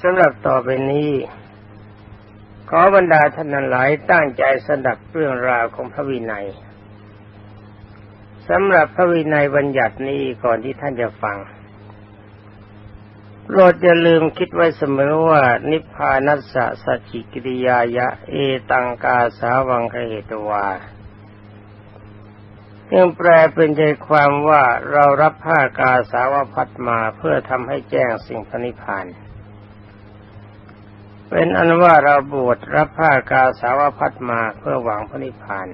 สำหรับต่อไปนี้ ขอบรรดาท่านหลายตั้งใจสดับเรื่องราวของพระวินัยสำหรับพระวินัยบัญญัตินี้ก่อนที่ท่านจะฟังโปรดอย่าลืมคิดไว้เสมอว่า นิพพานัสสะสัจิกิริยายะ เอตังกาสาวังคเหตวายังแปลเป็นใจความว่าเรารับผ้ากาสาวพัดมาเพื่อทำให้แจ้งสิ่งพนิพพาน เป็นอันว่าเราบวชรับผ้ากาสาวพัดมาเพื่อหวังพนิพพาน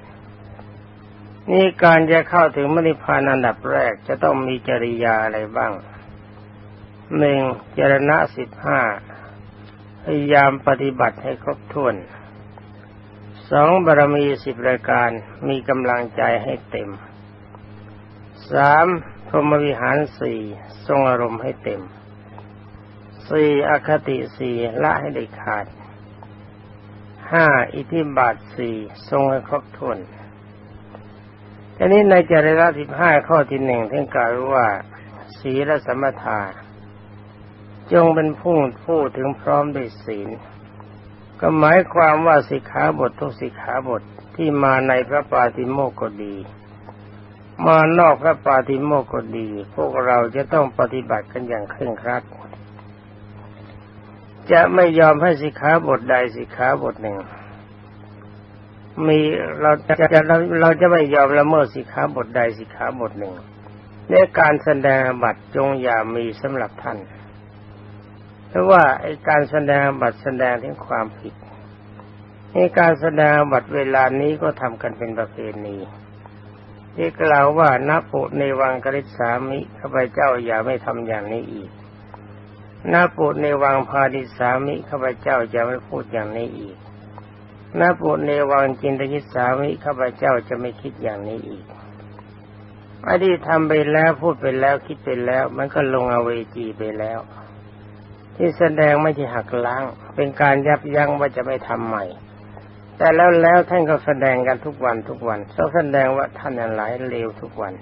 นี่การจะเข้าถึงมนิพพานอันดับแรกจะต้องมีจริยาอะไรบ้างหนึ่งจรณะสิบห้าพยายามปฏิบัติให้ครบถ้วนสองบารมีสิบรายการมีกำลังใจให้เต็มสามพรหมวิหารสี่ทรงอารมณ์ให้เต็ม สี่อคติสี่ละให้ได้ขาดห้าอิทธิบาทสี่ทรงให้ครบถ้วนทีนี้ในจริยสิบห้าข้อที่หนึ่งท่านกล่าวว่าศีลสมถาจงเป็นผู้ผู้ถึงพร้อมด้วยศีล ก็หมายความว่าสิกขาบททุกสิกขาบทที่มาในพระปาติโมกข์ก็ดี มานอกพระปาติโมกข์ก็ดี พวกเราจะต้องปฏิบัติกันอย่างเคร่งครัด จะไม่ยอมให้สิกขาบทใดสิกขาบทหนึ่ง มีเราจะเราเราจะไม่ยอมละเมิดสิกขาบทใดสิกขาบทหนึ่งในการแสดงบัตรจงอย่ามีสำหรับท่านเพราะว่าไอการแสดงบัตรแสดงถึงความผิดในการแสดงบัตรเวลานี้ก็ทำกันเป็นประเพณีที่กล่าวว่านัปุในวังกฤษสามิข้าพเจ้าอย่าไม่ทำอย่างนี้อีก นัปุในวังพาดิสามิข้าพเจ้าจะไม่พูดอย่างนี้อีกนัปุในวังจินตยิสามิข้าพเจ้าจะไม่คิดอย่างนี้อีกอดีตทำไปแล้วพูดไปแล้วคิดไปแล้ว มันก็ลงอเวจีไปแล้ว ที่แสดงไม่ใช่หักล้าง เป็นการยับยั้งว่าจะไม่ทำใหม่ แต่แล้วแล้วท่านก็แสดงกันทุกวันทุกวันเขาแสดงว่าท่านอะไรเลวทุกวัน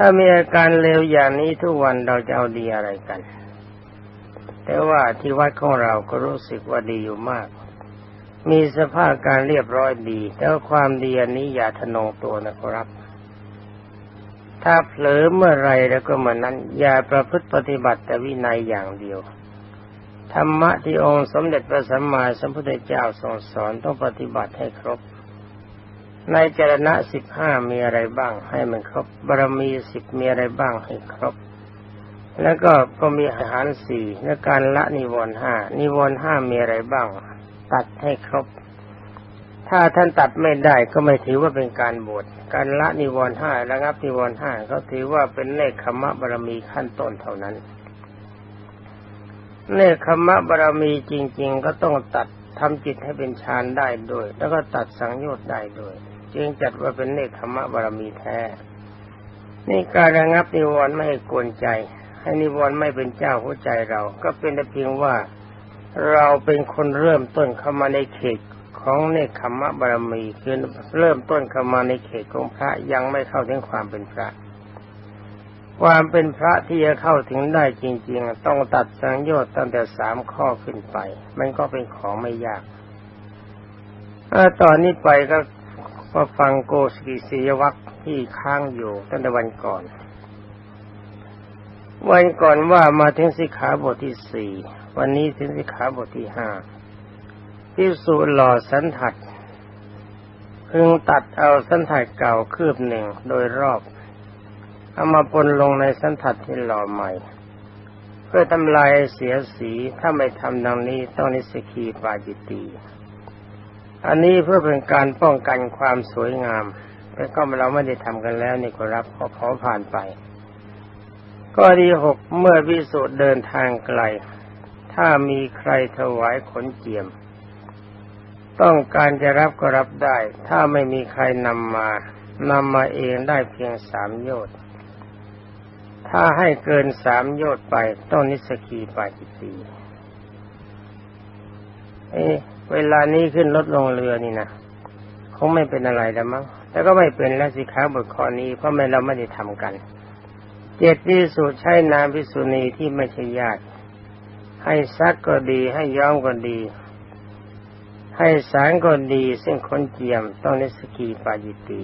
ถ้ามีอาการเลวอย่างนี้ทุกวันเราจะเอาดีอะไรกัน แต่ว่าที่วัดของเราก็รู้สึกว่าดีอยู่มาก มีสภาพการเรียบร้อยดี แต่ความดีอันนี้อย่าทะนงตัวนะครับ ถ้าเผลอเมื่อไรแล้วก็เหมือนนั้น อย่าประพฤติปฏิบัติแต่วินัยอย่างเดียวธรรมะที่องค์สมเด็จพระสัมมาสัมพุทธเจ้าทรงสอนต้องปฏิบัติให้ครบ ในจรณะสิบห้ามีอะไรบ้าง ให้มันครบบารมีสิบมีอะไรบ้างให้ครบ แล้วก็ก็มีอาหารสี่และการละนิวรณ์ห้านิวรณ์ห้ามีอะไรบ้าง ตัดให้ครบ ถ้าท่านตัดไม่ได้ก็ไม่ถือว่าเป็นการบวชการละนิวรณ์ห้าระงับนิวรณ์ห้าก็ถือว่าเป็นเนคขมะบารมีขั้นต้นเท่านั้นเนคขมะบารมีจริง ๆ ก็ต้องตัด ทำจิตให้เป็นฌานได้ด้วย แล้วก็ตัดสังโยชน์ได้ด้วย จึงจัดว่าเป็นเนคขมะบารมีแท้ นี่การระงับนิวรณ์ไม่ให้กวนใจ ให้นิวรณ์ไม่เป็นเจ้าหัวใจเรา ก็เป็นแต่เพียงว่าเราเป็นคนเริ่มต้นเข้ามาในเขตของเนคขมะบารมีคือเริ่มต้นเข้ามาในเขตของพระยังไม่เข้าถึงความเป็นพระ ความเป็นพระที่จะเข้าถึงได้จริง ๆ ต้องตัดสังโยชน์ตั้งแต่สามข้อขึ้นไป มันก็เป็นของไม่ยากตอนนี้ไปก็มาฟังโกสกิสียวัคที่ค้างอยู่ตั้งแต่วันก่อน วันก่อนว่ามาถึงสิกขาบทที่สี่วันนี้ถึงสิกขาบทที่ห้าพิสูหล่อสันถัดพึงตัดเอาสันถัดเก่าคืบหนึ่งโดยรอบ เอามาปนลงในสันถัดที่หล่อใหม่ เพื่อทำลายเสียสีถ้าไม่ทำดังนี้ต้องนิสกีปาจิตตีอันนี้เพื่อเป็นการป้องกันความสวยงามแต่ก็เราไม่ได้ทำกันแล้วนี่ก็รับขอขอผ่านไปก็ดีหกเมื่อวิสุทธ์เดินทางไกล ถ้ามีใครถวายขนเจียม ต้องการจะรับก็รับได้ ถ้าไม่มีใครนำมานำมาเองได้เพียงสามโยชน์ ถ้าให้เกินสามโยชน์ไปต้องนิสกีปาจิตีเอ๊เวลานี้ขึ้นรถลงเรือนี่นะคงไม่เป็นอะไรแล้วมั้งแต่ก็ไม่เป็นแล้วสิขาบทข้อนี้เพราะไม่เราไม่ได้ทำกัน เจ็ดที่สุดใช้นามพิสุณีที่ไม่ใช่ญาติ ให้ซักก็ดีให้ย้อมก็ดี ให้สารก็ดี ซึ่งคนเจียมต้องนิสกีปาจิตี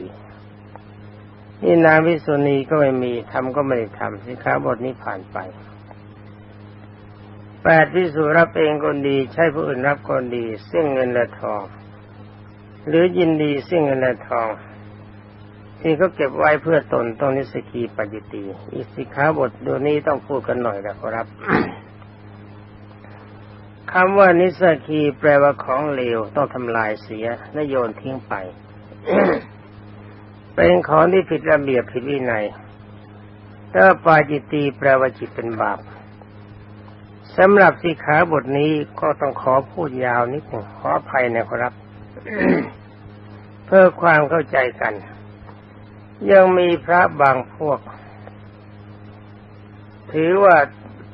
นี่นางวิสุณีก็ไม่มีทำก็ไม่ได้ทำสิขาบทนี้ผ่านไปแปดพิสูรับเองก็ดี ใช้ผู้อื่นรับก็ดี ซึ่งเงินและทอง หรือยินดีซึ่งเงินและทอง ที่เขาเก็บไว้เพื่อตนต้องนิสกีปจิตีอีสิขาบทดูนี้ต้องพูดกันหน่อยนะครับคำว่านิสกีแปลว่าของเลวต้องทำลายเสียและโยนทิ้งไป เป็นของที่ผิดระเบียบผิดวินัยถ้าปาจิตีแปลว่าจิตเป็นบาปสำหรับสิขาบทนี้ก็ต้องขอพูดยาวนิดหนึ่งขออภัยนะครับ เพื่อความเข้าใจกัน ยังมีพระบางพวก ถือว่า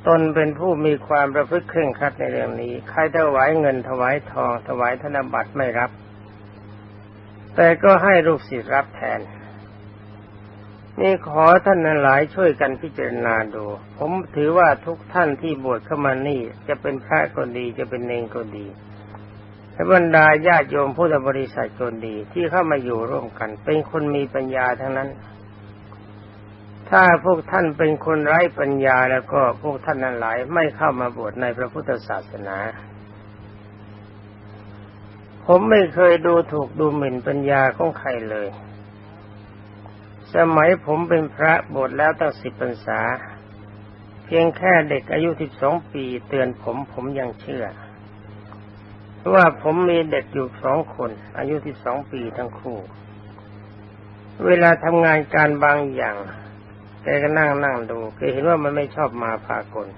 ตนเป็นผู้มีความประพฤติเคร่งครัดในเรื่องนี้ ใครถวายเงินถวายทองถวายธนบัตรไม่รับ แต่ก็ให้ลูกศิษย์รับแทน นี่ขอท่านหลายช่วยกันพิจารณาดู ผมถือว่าทุกท่านที่บวชเข้ามานี่จะเป็นพระก็ดีจะเป็นเนงก็ดีและบรรดาญาติโยมพุทธบริษัทก็ดีที่เข้ามาอยู่ร่วมกัน เป็นคนมีปัญญาทั้งนั้น ถ้าพวกท่านเป็นคนไร้ปัญญาแล้วก็พวกท่านนั้นหลายไม่เข้ามาบวชในพระพุทธศาสนา ผมไม่เคยดูถูกดูหมิ่นปัญญาของใครเลย สมัยผมเป็นพระบวชแล้วตั้งสิบพรรษา เพียงแค่เด็กอายุสิบสองปีเตือนผมผมยังเชื่อ เพราะว่าผมมีเด็กอยู่สองคน อายุสิบสองปีทั้งคู่ เวลาทำงานการบางอย่างแกก็นั่งนั่งดูแกเห็นว่ามันไม่ชอบมาพากล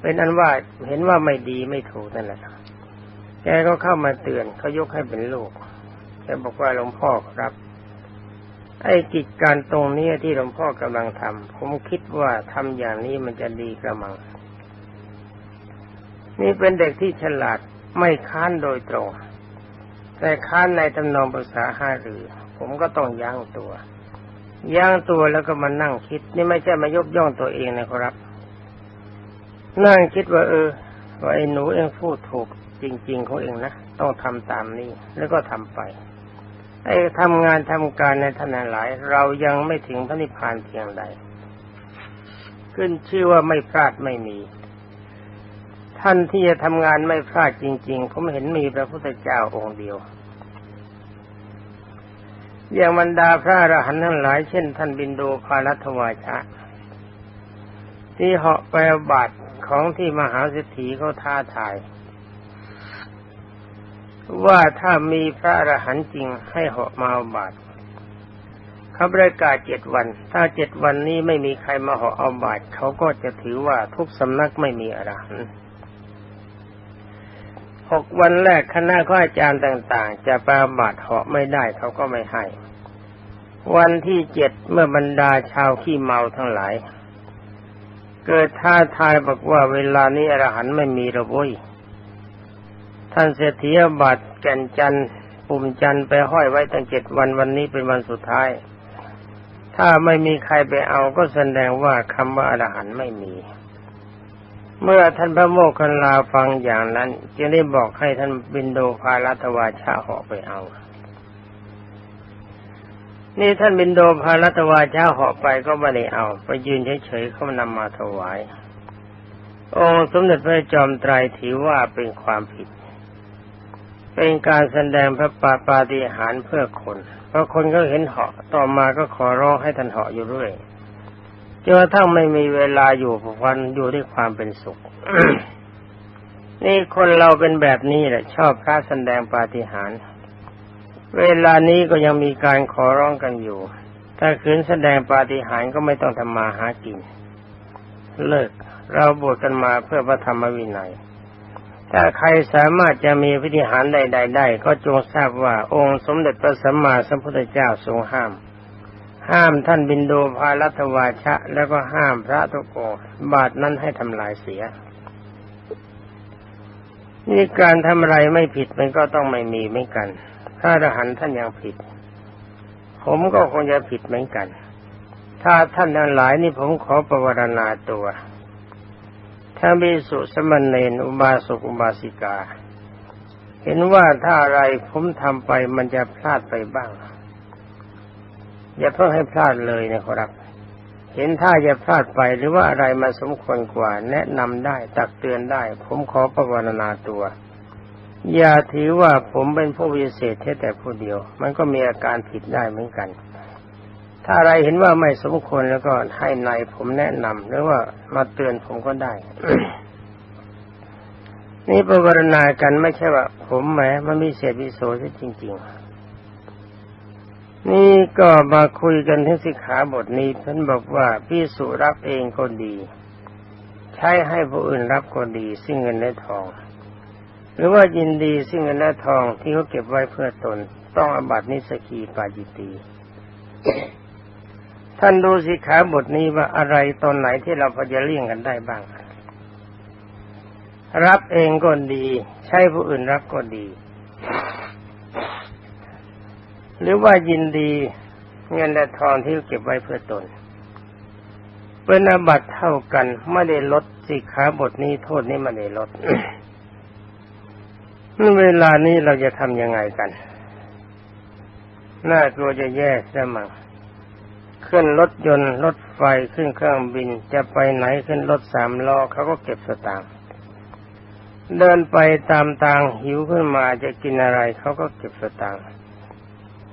เป็นอันว่าเห็นว่าไม่ดีไม่ถูกนั่นแหละ กก็เข้ามาเตือนเขายกให้เป็นลูกแกบอกว่าหลวงพ่อครับ ไอ้กิจการตรงนี้ที่หลวงพ่อกำลังทำผมคิดว่าทำอย่างนี้มันจะดีกระมัง นี่เป็นเด็กที่ฉลาดไม่ค้านโดยตรง แต่ค้านในทำนองภาษาห้ารือ ผมก็ต้องยั้งตัวยั้งตัวแล้วก็มานั่งคิด นี่ไม่ใช่มายกย่องตัวเองนะครับ นั่งคิดว่า เออว่าไอ้หนูเองพูดถูก จริง ๆ ของเองนะต้องทำตามนี้ แล้วก็ทำไปไอ้ทำงานทำการในท่านหลาย เรายังไม่ถึงพระนิพพานเพียงใด ขึ้นชื่อว่าไม่พลาดไม่มี ท่านที่จะทำงานไม่พลาดจริง ๆ ผมเห็นมีพระพุทธเจ้าองค์เดียวอย่างบรรดาพระอรหันต์ทั้งหลาย เช่น ท่านบินโดภารัตวาชะ ที่เหาะไปบาทของที่มหาเศรษฐีเขาท้าทาย ว่าถ้ามีพระอรหันต์จริงให้เหาะมาเอาบาทเขาประกาศเจ็ดวัน ถ้าเจ็ดวันนี้ไม่มีใครมาเหาะเอาบาทเขาก็จะถือว่าทุกสำนักไม่มีอรหันต์หกวันแรกคณะข้าอาจารย์ต่าง ๆ จะปาบาทเหาะไม่ได้เขาก็ไม่ให้ วันที่เจ็ดเมื่อบรรดาชาวขี้เมาทั้งหลาย เกิดท้าทายบอกว่าเวลานี้อรหันต์ไม่มีระบุย ท่านเศรษฐีบัตรแก่นจันปุ่มจันไปห้อยไว้ตั้งเจ็ดวันวันนี้เป็นวันสุดท้าย ถ้าไม่มีใครไปเอาก็แสดงว่าคำว่าอรหันต์ไม่มี เมื่อท่านพระโมคคัลลาฟังอย่างนั้น จึงได้บอกให้ท่านบินโดพาลัตวาชาหาะไปเอานี่ท่านบินโดพาลัตวาชาเหาะไปก็ไม่ได้เอา ไปยืนเฉยๆเขานำมาถวาย องค์สมเด็จพระจอมไตรถือว่าเป็นความผิด เป็นการแสดงพระปาปาฏิหารเพื่อคนเพราะคนก็เห็นเหาะต่อมาก็ขอร้องให้ท่านเหาะอยู่เรื่อยจนกระทั่งไม่มีเวลาอยู่วันอยู่ด้วยความเป็นสุขนี่คนเราเป็นแบบนี้แหละ ชอบพระแสดงปาฏิหาริย์เวลานี้ก็ยังมีการขอร้องกันอยู่ ถ้าคืนแสดงปาฏิหาริย์ก็ไม่ต้องทำมาหากิน เลิกเราบวชกันมาเพื่อพระธรรมวินัย ถ้าใครสามารถจะมีพิธีหารใดๆได้ก็จงทราบว่าองค์สมเด็จพระสัมมาสัมพุทธเจ้าทรงห้าม ห้ามท่านบินโดภาลัตวาชะ แล้วก็ห้ามพระทุกโกบาทนั้นให้ทำลายเสีย นี่การทำอะไรไม่ผิดมันก็ต้องไม่มีเหมือนกัน ถ้าทหารท่านยังผิด ผมก็คงจะผิดเหมือนกัน ถ้าท่านทั้งหลายนี่ผมขอประวรณาตัว ถ้ามีสุสมณเณรอุบาสกอุบาสิกา เห็นว่าถ้าอะไรผมทำไปมันจะพลาดไปบ้าง อย่าเพิ่งให้พลาดเลยนะครับ เห็นถ้าจะพลาดไปหรือว่าอะไรมาสมควรกว่า แนะนำได้ตักเตือนได้ ผมขอประวรณาตัว อย่าถือว่าผมเป็นผู้วิเศษแค่แต่ผู้เดียว มันก็มีอาการผิดได้เหมือนกัน ถ้าอะไรเห็นว่าไม่สมควรแล้วก็ให้นายผมแนะนำหรือว่ามาเตือนผมก็ได้ นี่ประวรณากันไม่ใช่ว่า ผมแหมมันมีเศษวิโสซะจริง ๆ นี่ก็มาคุยกันที่สิกขาบทนี้ท่านบอกว่าพี่สุรับเองก็ดี ใช้ให้ผู้อื่นรับก็ดีซึ่งเงินและทอง หรือว่ายินดีซึ่งเงินและทองที่เขาเก็บไว้เพื่อตน ต้องอบัตินิสกีปาจิตี ท่านดูสิขาบทนี้ว่าอะไรตอนไหนที่เราพอจะเลี่ยงกันได้บ้าง รับเองก็ดี ใช้ผู้อื่นรับก็ดี หรือว่ายินดีเงินและทองที่เก็บไว้เพื่อตนเป็นอาบัตเท่ากันไม่ได้ลดสิขาบทนี้โทษนี้ไม่ได้ลดเวลานี้เราจะทำยังไงกัน น่ากลัวจะแย่ซะมั้ง ขึ้นรถยนต์รถไฟขึ้นเครื่องบินจะไปไหนขึ้นรถสามล้อเขาก็เก็บสตางค์เดินไปตามทางหิวขึ้นมาจะกินอะไรเขาก็เก็บสตางค์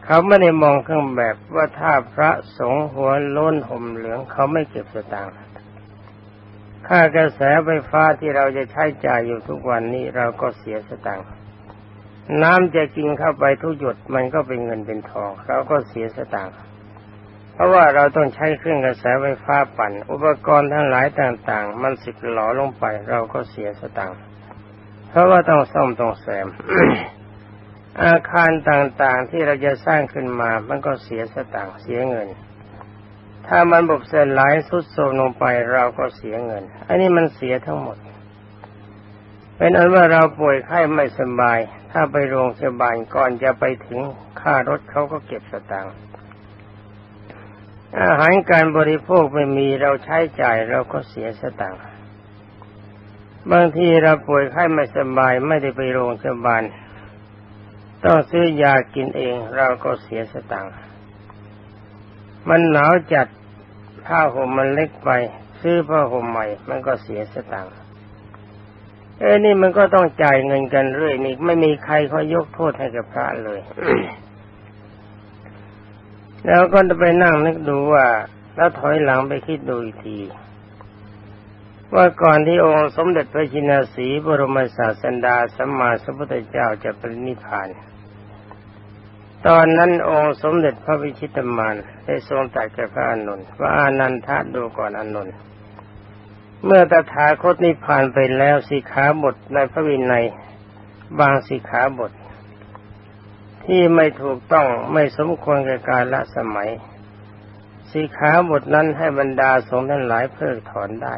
เขาไม่ได้มองเครื่องแบบว่าถ้าพระสงฆ์หัวโล้นห่มเหลืองเขาไม่เก็บสตางค์ค่ากระแสไฟฟ้าที่เราจะใช้จ่ายอยู่ทุกวันนี้เราก็เสียสตางค์น้ำจะกินเข้าไปทุกหยดมันก็เป็นเงินเป็นทอง เราก็เสียสตางค์ เพราะว่าเราต้องใช้เครื่องกระแสไฟฟ้าปั่น อุปกรณ์ทั้งหลายต่างๆ มันสิบหลอลงไป เราก็เสียสตางค์เพราะว่าต้องซ่อมต้องแซม อาคารต่างๆที่เราจะสร้างขึ้นมา มันก็เสียสตางค์เสียเงิน ถ้ามันบบเสลายสุดโทรมลงไปเราก็เสียเงิน อันนี้มันเสียทั้งหมด เป็นอันว่าเราป่วยไข้ไม่สบาย ถ้าไปโรงพยาบาลก่อนจะไปถึงค่ารถเขาก็เก็บสตางค์ อาหารการบริโภคไม่มีเราใช้จ่ายเราก็เสียสตางค์บางทีเราป่วยไข้ไม่สบายไม่ได้ไปโรงพยาบาลต้องซื้อยากินเองเราก็เสียสตังค์มันหนาวจัดผ้าห่มมันเล็กไป ซื้อผ้าห่มใหม่ มันก็เสียสตังค์เอ้นี่มันก็ต้องจ่ายเงินกันเรื่อยนี่ไม่มีใครเขายกโทษให้กับพระเลย แล้วก็จะไปนั่งนึกดูว่า แล้วถอยหลังไปคิดดูอีกที ว่าก่อนที่องค์สมเด็จพระจินสีบรมศาสดาสัมมาสัมพุทธเจ้าจะปรินิพพาน ตอนนั้นองค์สมเด็จพระวิชิตมารได้ทรงตรัสแก่พระอานนท์ว่าอานันทะดูก่อนอานนท์เมื่อตถาคตนิพพานไปแล้วสิขาบทในพระวินัย บางสิขาบท ที่ไม่ถูกต้องไม่สมควรแก่การละสมัยสิขาบทนั้นให้บรรดาสงฆ์ทั้งหลายเพิกถอนได้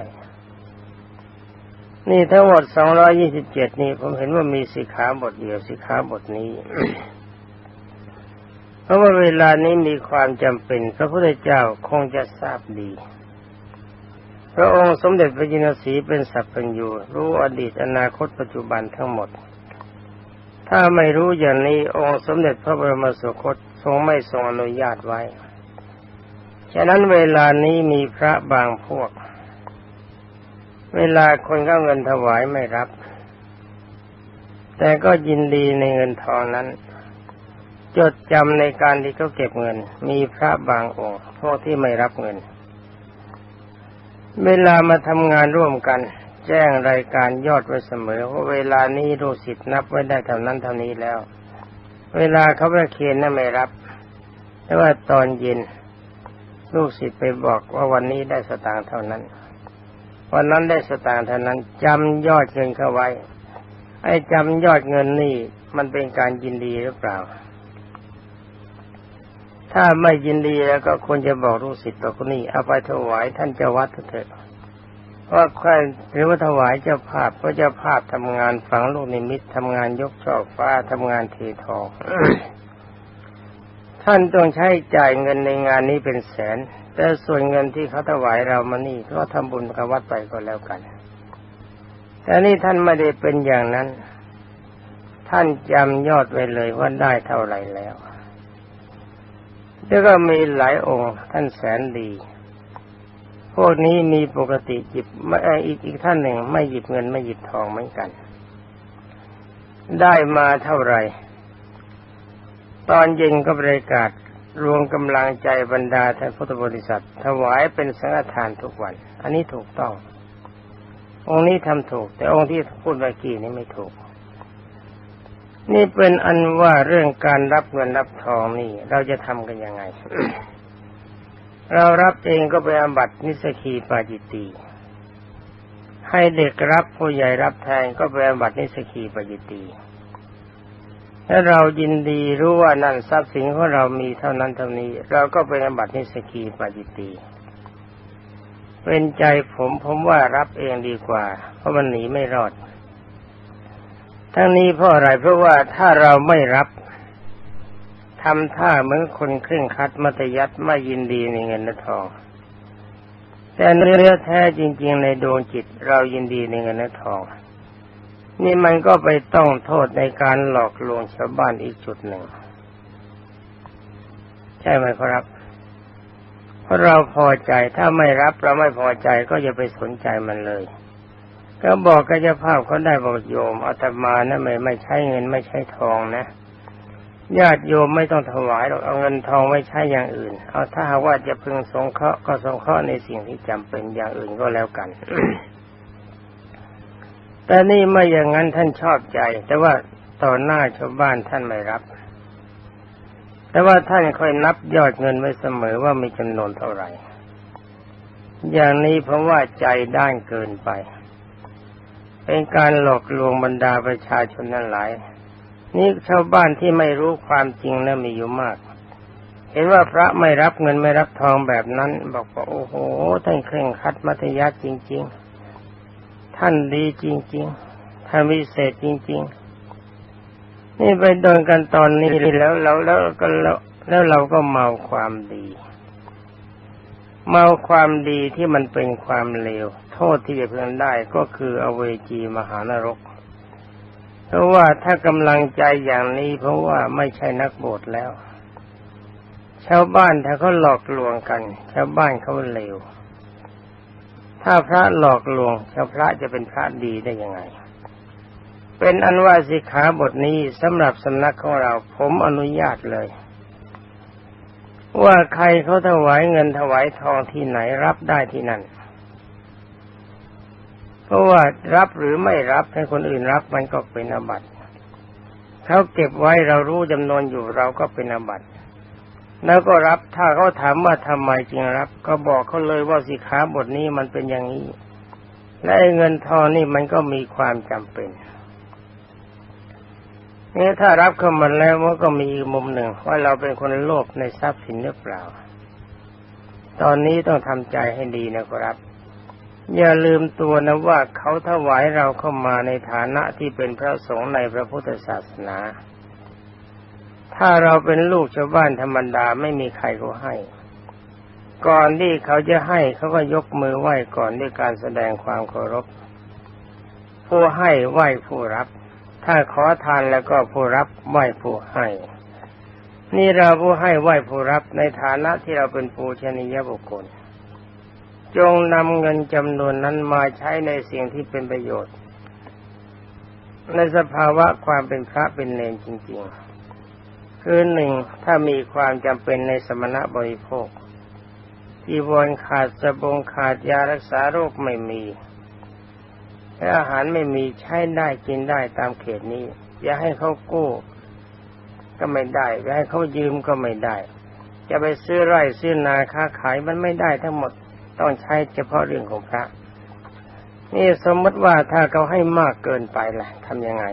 นี่ทั้งหมดสองร้อยี่สิบเจ็ดนี่ผมเห็นว่ามีสิขาบทเดียวสิขาบทนี้ เพราะว่าเวลานี้มีความจำเป็นพระพุทธเจ้าคงจะทราบดี พระองค์สมเด็จพระจินสีเป็นสัพพัญญูรู้อดีตอนาคตปัจจุบันทั้งหมด ถ้าไม่รู้อย่างนี้องค์สมเด็จพระบรมสุคตทรงไม่ทรงอนุญาตไว้ ฉะนั้นเวลานี้มีพระบางพวก เวลาคนก็เงินถวายไม่รับ แต่ก็ยินดีในเงินทองนั้น จดจำในการที่เขาเก็บเงิน มีพระบางองค์พวกที่ไม่รับเงิน เวลามาทำงานร่วมกัน แจ้งรายการยอดไว้เสมอว่าเวลานี้ลูกศิษย์นับไว้ได้เท่านั้นเท่านี้แล้ว เวลาเขาประเคนนั้นไม่รับ แต่ว่าตอนเย็นลูกศิษย์ไปบอกว่าวันนี้ได้สตางค์เท่านั้น วันนั้นได้สตางค์เท่านั้นจำยอดเงินเข้าไว้ไอ้จำยอดเงินนี่มันเป็นการยินดีหรือเปล่า ถ้าไม่ยินดีแล้วก็ควรจะบอกลูกศิษย์ตัวคนนี้เอาไปถวายท่านเจ้าวัดเถอะ เพราใครหรือว่าถวายเจ้าภาพเพราะเจ้าภาพทำงานฝังลูกนิมิตทำงานยกช่อฟ้าทำงานเททองท่านต้องใช้จ่ายเงินในงานนี้เป็นแสน แต่ส่วนเงินที่เขาถวายเรามานี่ก็ทำบุญกับวัดไปก็แล้วกัน แต่นี่ท่านไม่ได้เป็นอย่างนั้น ท่านจำยอดไว้เลยว่าได้เท่าไหร่แล้วแล้วก็มีหลายองค์ท่านแสนดี พวกนี้มีปกติหยิบไม่อีกอีกท่านหนึ่ง ไม่หยิบเงินไม่หยิบทองเหมือนกัน ได้มาเท่าไหร่ ตอนเย็นก็ประกาศรวมกำลังใจบรรดาท่านพุทธบริษัท ถวายเป็นสังฆทานทุกวัน อันนี้ถูกต้อง องค์นี้ทำถูก แต่องค์ที่พูดเมื่อกี้นี้ไม่ถูก นี่เป็นอันว่าเรื่องการรับเงินรับทองนี่ เราจะทำกันยังไง เรารับเองก็ไปอาบัตินิสกีปาจิตตีให้เด็กรับผู้ใหญ่รับแทนก็ไปอาบัตินิสกีปาจิตตีถ้าเรายินดีรู้ว่านั่นทรัพย์สินของเรามีเท่านั้นเท่านี้ เราก็ไปอาบัตินิสกีปาจิตตีเป็นใจผมผมว่ารับเองดีกว่า เพราะมันหนีไม่รอด ทั้งนี้เพราะอะไรเพราะว่าถ้าเราไม่รับ ทำท่าเหมือนคนเคร่งคัดมัตยัดไม่ยินดีในเงินและทอง แต่เนื้อแท้จริง ๆ ในดวงจิตเรายินดีในเงินและทอง นี่มันก็ไปต้องโทษในการหลอกลวงชาวบ้านอีกจุดหนึ่ง ใช่ไหมครับเพราะเราพอใจถ้าไม่รับเราไม่พอใจก็อย่าไปสนใจมันเลย ก็บอกกายภาพเขาได้บอกโยมอาตมานะไม่ไม่ใช้เงินไม่ใช้ทองนะ ญาติโยมไม่ต้องถวายหรอกเอาเงินทองไว้ใช้อย่างอื่น เอาถ้าหากว่าจะพึงสงเคราะห์ก็สงเคราะห์ในสิ่งที่จำเป็นอย่างอื่นก็แล้วกัน แต่นี่ไม่อย่างนั้นท่านชอบใจ แต่ว่าต่อหน้าชาวบ้านท่านไม่รับ แต่ว่าท่านคอยนับยอดเงินไว้เสมอว่ามีจำนวนเท่าไหร่ อย่างนี้เพราะว่าใจด้านเกินไป เป็นการหลอกลวงบรรดาประชาชนนั่นหลาย นี่ชาวบ้านที่ไม่รู้ความจริงนะมีอยู่มาก เห็นว่าพระไม่รับเงินไม่รับทองแบบนั้น บอกว่าโอ้โหท่านเคร่งคัดมัธยัติจริง ๆ ท่านดีจริง ๆ ท่านวิเศษจริง ๆ นี่ไปโดนกันตอนนี้แล้วเราแล้วก็แล้วแล้วเราก็เมาความดี เมาความดีที่มันเป็นความเลว โทษที่จะเพิ่งได้ก็คืออเวจีมหานรก เพราะว่าถ้ากำลังใจอย่างนี้เพราะว่าไม่ใช่นักบวชแล้ว ชาวบ้านถ้าเขาหลอกลวงกัน ชาวบ้านเขาเลวถ้าพระหลอกลวงชาวพระจะเป็นพระดีได้ยังไง เป็นอันว่าสิขาบทนี้สำหรับสำนักของเรา ผมอนุญาตเลย ว่าใครเขาถวายเงินถวายทองที่ไหนรับได้ที่นั่น เพราะว่ารับหรือไม่รับให้คนอื่นรับมันก็เป็นอบัติเขาเก็บไว้เรารู้จำนวนอยู่เราก็เป็นอบัติแล้วก็รับถ้าเขาถามว่าทำไมจึงรับ ก็บอกเขาเลยว่าสิขาบทนี้มันเป็นอย่างนี้ และเงินทองนี่มันก็มีความจำเป็นนี่ถ้ารับเข้ามาแล้วมันก็มีมุมหนึ่งว่าเราเป็นคนโลภในทรัพย์สินหรือเปล่า ตอนนี้ต้องทำใจให้ดีนะครับ อย่าลืมตัวนะว่าเขาถวายเราเข้ามาในฐานะที่เป็นพระสงฆ์ในพระพุทธศาสนา ถ้าเราเป็นลูกชาวบ้านธรรมดาไม่มีใครเขาให้ ก่อนที่เขาจะให้เขาก็ยกมือไหว้ก่อนด้วยการแสดงความเคารพ ผู้ให้ไหว้ผู้รับ ถ้าขอทานแล้วก็ผู้รับไหว้ผู้ให้ นี่เราผู้ให้ไหว้ผู้รับในฐานะที่เราเป็นปูชนียบุคคล จงนำเงินจำนวนนั้นมาใช้ในสิ่งที่เป็นประโยชน์ ในสภาวะความเป็นพระเป็นเนรจริง ๆ คือหนึ่งถ้ามีความจำเป็นในสมณะบริโภคจีวรขาดสบงขาดยารักษาโรคไม่มีและอาหารไม่มีใช้ได้กินได้ตามเขตนี้ อย่าให้เขากู้ก็ไม่ได้อย่าให้เขายืมก็ไม่ได้ จะไปซื้อไร่ซื้อนาค้าขายมันไม่ได้ทั้งหมด ต้องใช้เฉพาะเรื่องของพระ นี่สมมติว่าถ้าเขาให้มากเกินไปล่ะทำยังไง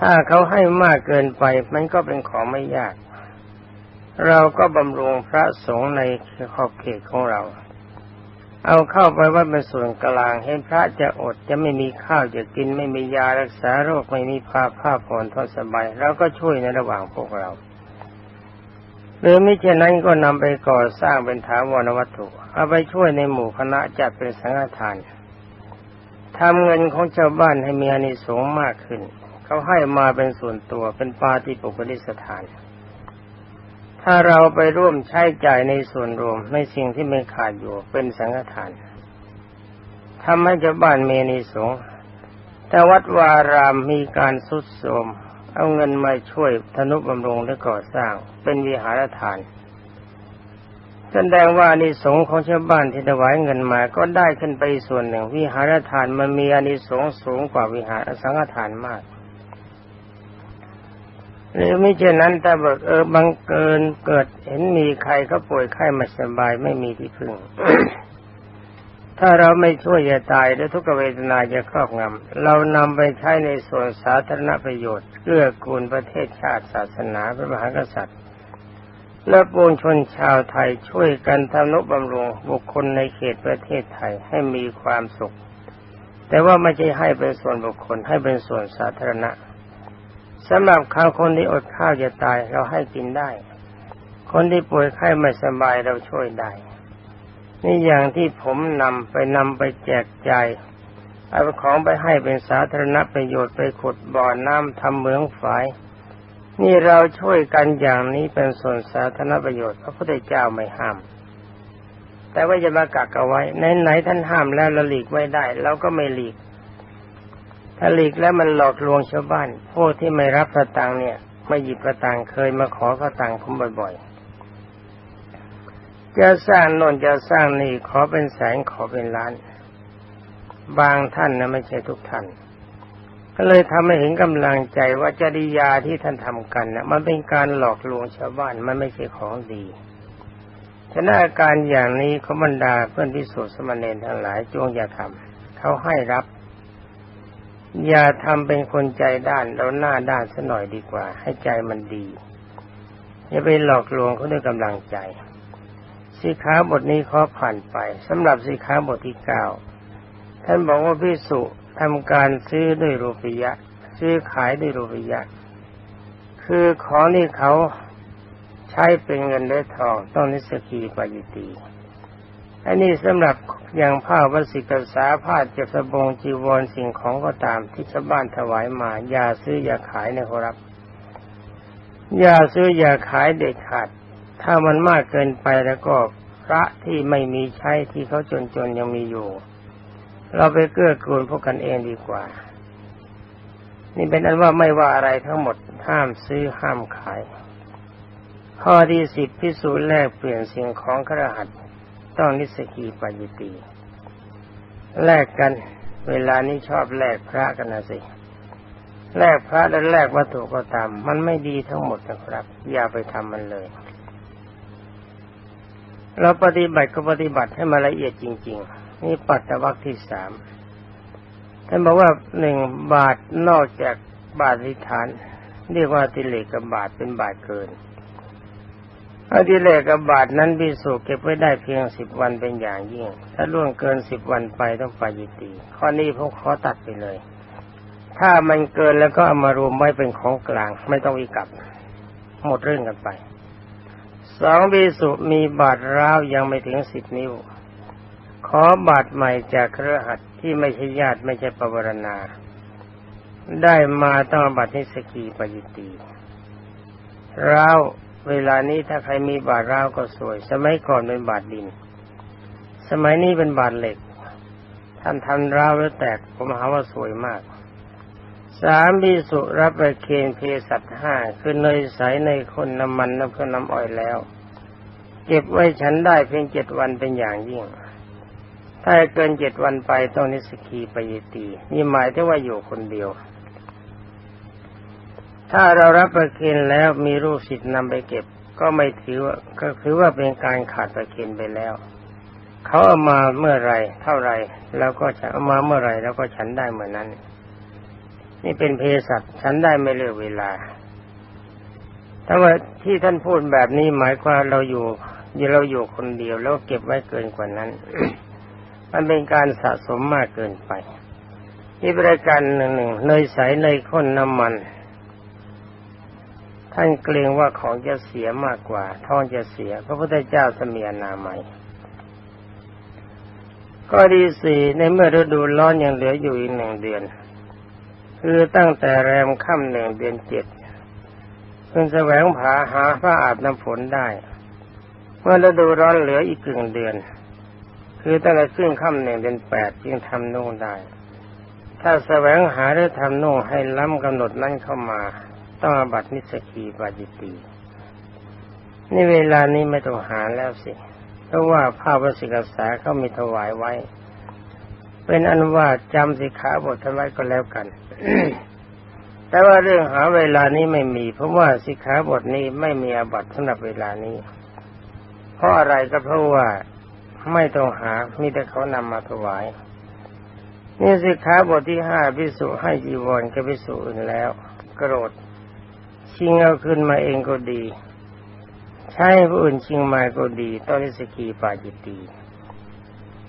ถ้าเขาให้มากเกินไป มันก็เป็นของไม่ยาก เราก็บำรุงพระสงฆ์ในขอบเขตของเรา เอาเข้าไปว่าเป็นส่วนกลางเห็นพระจะอดจะไม่มีข้าวจะกินไม่มียารักษาโรคไม่มีผ้าผ้าผ่อนทอดสบายเราก็ช่วยในระหว่างพวกเรา หรือไม่เช่นนั้นก็นำไปก่อสร้างเป็นถาวรวัตถุ เอาไปช่วยในหมู่คณะจัดเป็นสังฆทานทำเงินของชาวบ้านให้มีอานิสงส์มากขึ้น เขาให้มาเป็นส่วนตัวเป็นปาฏิปุกลิสถาน ถ้าเราไปร่วมใช้จ่ายในส่วนรวมในสิ่งที่ไม่ขาดอยู่เป็นสังฆทานทำให้ชาวบ้านมีอานิสงส์แต่วัดวารามมีการสุดโทรม เอาเงินมาช่วยธนุบำรุงและก่อสร้าง เป็นวิหารทานแสดงว่าอานิสงส์ของชาวบ้านที่ถวายเงินมาก็ได้ขึ้นไปส่วนหนึ่ง วิหารทานมันมีอานิสงส์สูงกว่าวิหารสังฆทานมากหรือไม่เช่นนั้นแต่บอกเออบังเกินเกิดเห็นมีใครเขาป่วยไข้ไม่สบายไม่มีที่พึ่ง ถ้าเราไม่ช่วยจะตายและทุกเวทนาจะครอบงำ เรานำไปใช้ในส่วนสาธารณประโยชน์เกื้อกูลประเทศชาติศาสนาพระมหากษัตริย์ และปวงชนชาวไทยช่วยกันทำนุบำรุงบุคคลในเขตประเทศไทยให้มีความสุข แต่ว่าไม่ใช่ให้เป็นส่วนบุคคลให้เป็นส่วนสาธารณะสำหรับข้าวคนที่อดข้าวจะตายเราให้กินได้ คนที่ป่วยไข้ไม่สบายเราช่วยได้ นี่อย่างที่ผมนำไปนำไปแจกจ่ายเอาของไปให้เป็นสาธารณประโยชน์ไปขุดบ่อน้ำทำเหมืองฝาย นี่เราช่วยกันอย่างนี้เป็นส่วนสาธารณประโยชน์พระพุทธเจ้าไม่ห้าม แต่ว่าจะมากักเอาไว้ไหนไหนท่านห้ามแล้วเราหลีกไว้ได้เราก็ไม่หลีก ถ้าหลีกแล้วมันหลอกลวงชาวบ้านพวกที่ไม่รับสตังเนี่ยไม่หยิบสตังเคยมาขอสตังผมบ่อยๆ จะสร้างโน่นจะสร้างนี่ขอเป็นแสนขอเป็นล้าน บางท่านนะไม่ใช่ทุกท่าน ก็เลยทำให้เห็นกำลังใจว่าจริยาที่ท่านทำกันนะมันเป็นการหลอกลวงชาวบ้านมันไม่ใช่ของดีฉะนั้นอาการอย่างนี้เขาบรรดาเพื่อนพิสุทธิสมณเณรทั้งหลายจงอย่าทำเขาให้รับ อย่าทำเป็นคนใจด้านเราหน้าด้านซะหน่อยดีกว่า ให้ใจมันดีอย่าไปหลอกลวงเขาด้วยกำลังใจ สิขาบทนี้ขอผ่านไปสำหรับสิขาบทที่เก้าท่านบอกว่าพิสุทำการซื้อด้วยรูปียะ ซื้อขายด้วยรูปียะ คือของที่เขาใช้เป็นเงินและทองต้องนิสกีปายิตีอันนี้สำหรับอย่างผ้าวสิกษาผ้าเจ็บสบงจีวรสิ่งของก็ตามที่ชาวบ้านถวายมาอย่าซื้ออย่าขายนะครับอย่าซื้ออย่าขายเด็ดขาด ถ้ามันมากเกินไปแล้วก็พระที่ไม่มีใช้ที่เขาจนๆยังมีอยู่ เราไปเกื้อกูลพวกกันเองดีกว่า นี่เป็นอันว่าไม่ว่าอะไรทั้งหมดห้ามซื้อห้ามขาย ข้อที่สิบพิสูจน์แลกเปลี่ยนสิ่งของกรหัตต้องนิสกีปัญตีแลกกัน เวลานี้ชอบแลกพระกันนะสิแลกพระและแลกวัตถุก็ตาม มันไม่ดีทั้งหมดนะครับ อย่าไปทำมันเลย เราปฏิบัติก็ปฏิบัติให้มาละเอียดจริง ๆ นี่ปัตตวัคที่สามท่านบอกว่าหนึ่งบาทนอกจากบาททิฐาน เรียกว่าติเลกกับบาทเป็นบาทเกินอติเลกกับบาทนั้นพิสูจเก็บไว้ได้เพียงสิบวันเป็นอย่างยิ่ง ถ้าล่วงเกินสิบวันไปต้องไปยิตีข้อนี้ผมขอตัดไปเลย ถ้ามันเกินแล้วก็เอามารวมไว้เป็นของกลาง ไม่ต้องวิกับ หมดเรื่องกันไป สองบีสุมีบาดร้าวยังไม่ถึงสิบนิ้ว ขอบาดใหม่จากเครือหัดที่ไม่ใช่ญาติไม่ใช่ปวารณา ได้มาต้องบัตรนิสกีปยิตีร้าวเวลานี้ถ้าใครมีบาดร้าวก็สวย สมัยก่อนเป็นบาดดิน สมัยนี้เป็นบาดเหล็ก ท่านทำร้าวแล้วแตกผมหาว่าสวยมาก สามบิสุรับไปเคนเพสัตห้าคือเนยใสในคนน้ำมันน้ำเพื่อน้ำอ้อยแล้ว เก็บไว้ฉันได้เพียงเจ็ดวันเป็นอย่างยิ่ง ถ้าเกินเจ็ดวันไปต้องนิสกีไปยตีนี่หมายถึงว่าอยู่คนเดียว ถ้าเรารับประเคนแล้วมีรูปสิทธิ์นำไปเก็บ ก็ไม่ถือว่าก็คือว่าเป็นการขาดประเคนไปแล้วเขาเอามาเมื่อไรเท่าไรแล้วก็จะเอามาเมื่อไรแล้วก็ฉันได้เหมือนนั้น นี่เป็นเพศัตฉันได้ไม่เลือกเวลาถ้าว่าที่ท่านพูดแบบนี้หมายความเราอยู่เราอยู่คนเดียวแล้วเก็บไว้เกินกว่านั้น มันเป็นการสะสมมากเกินไปที่บริการหนึ่งหนึ่งเนยใสเนยข้นน้ำมัน ท่านเกรงว่าของจะเสียมากกว่าท้องจะเสีย พระพุทธเจ้าสมียนาใหม่ก็ดีสี่ในเมื่อฤดูร้อนยังเหลืออยู่อีกหนึ่งเดือน คือตั้งแต่แรมค่ำหนึ่งเดือนเจ็ดเพิ่งแสวงผาหาพระอาบน้ำฝนได้ เมื่อฤดูร้อนเหลืออีกกึ่งเดือน คือตั้งแต่ครึ่งค่ำหนึ่งเดือนแปดจึงทำนุ่งได้ ถ้าแสวงหาหรือทำนุ่งให้ล้ำกำหนดนั้นเข้ามา ต้องอบัตินิสกีปาจิตีนี่เวลานี้ไม่ต้องหาแล้วสิ เพราะว่าภาพวสิกษาเขามีถวายไว้ เป็นอันว่าจำสิขาบททำไว้ก็แล้วกัน แต่ว่าเรื่องหาเวลานี้ไม่มี เพราะว่าสิขาบทนี้ไม่มีอาบัติสำหรับเวลานี้ เพราะอะไรก็เพราะว่าไม่ต้องหา มีแต่เขานำมาถวาย นี่สิขาบทที่ห้าพิสุให้จีวรกับพิสุอื่นแล้วโกรธชิงเอาขึ้นมาเองก็ดี ใช้ผู้อื่นชิงมาก็ดี ต้องนิสกีปาจิตตี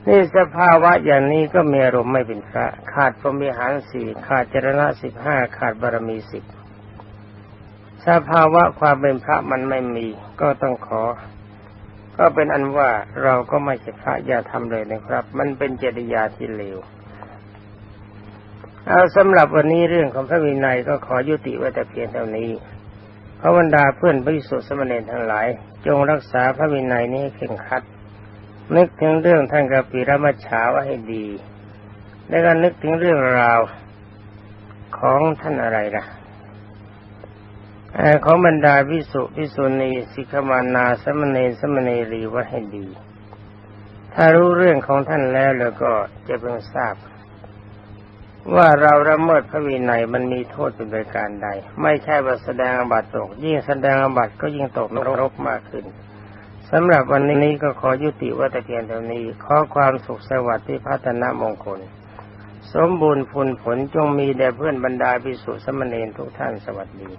นี่สภาวะอย่างนี้ก็มีอารมณ์ไม่เป็นพระ ขาดพรมิหารสี่ขาดจรณะสิบห้าขาดบารมีสิบสภาวะความเป็นพระมันไม่มี ก็ต้องขอ ก็เป็นอันว่าเราก็ไม่ใช่พระอย่าทำเลยนะครับ มันเป็นจริยาที่เลวเอาสำหรับวันนี้เรื่องของพระวินัยก็ขอยุติไว้แต่เพียงเท่านี้พระบรรดาเพื่อนบริสุสมณีทั้งหลาย จงรักษาพระวินัยนี้ให้เข่งคัด นึกถึงเรื่องท่านกปิรมัชฉาว่าให้ดี แล้วก็นึกถึงเรื่องราวของท่านอะไรนะของบรรดาวิสุวิสุณีสิกมานาสมณีสมณีรีว่าให้ดี ถ้ารู้เรื่องของท่านแล้วแล้วก็จะเพิ่งทราบ ว่าเราละเมิดพระวินัยมันมีโทษเป็นประการใด ไม่ใช่ว่าแสดงอบัตตก ยิ่งแสดงอบัตก็ยิ่งตกนรกมากขึ้น สำหรับวันนี้ก็ขอยุติวัตเพียงเท่านี้ ขอความสุขสวัสดิ์ที่พัฒนามงคล สมบูรณ์ผลผลจงมีแด่เพื่อนบรรดาพิสุสมณีทุกท่านสวัสดี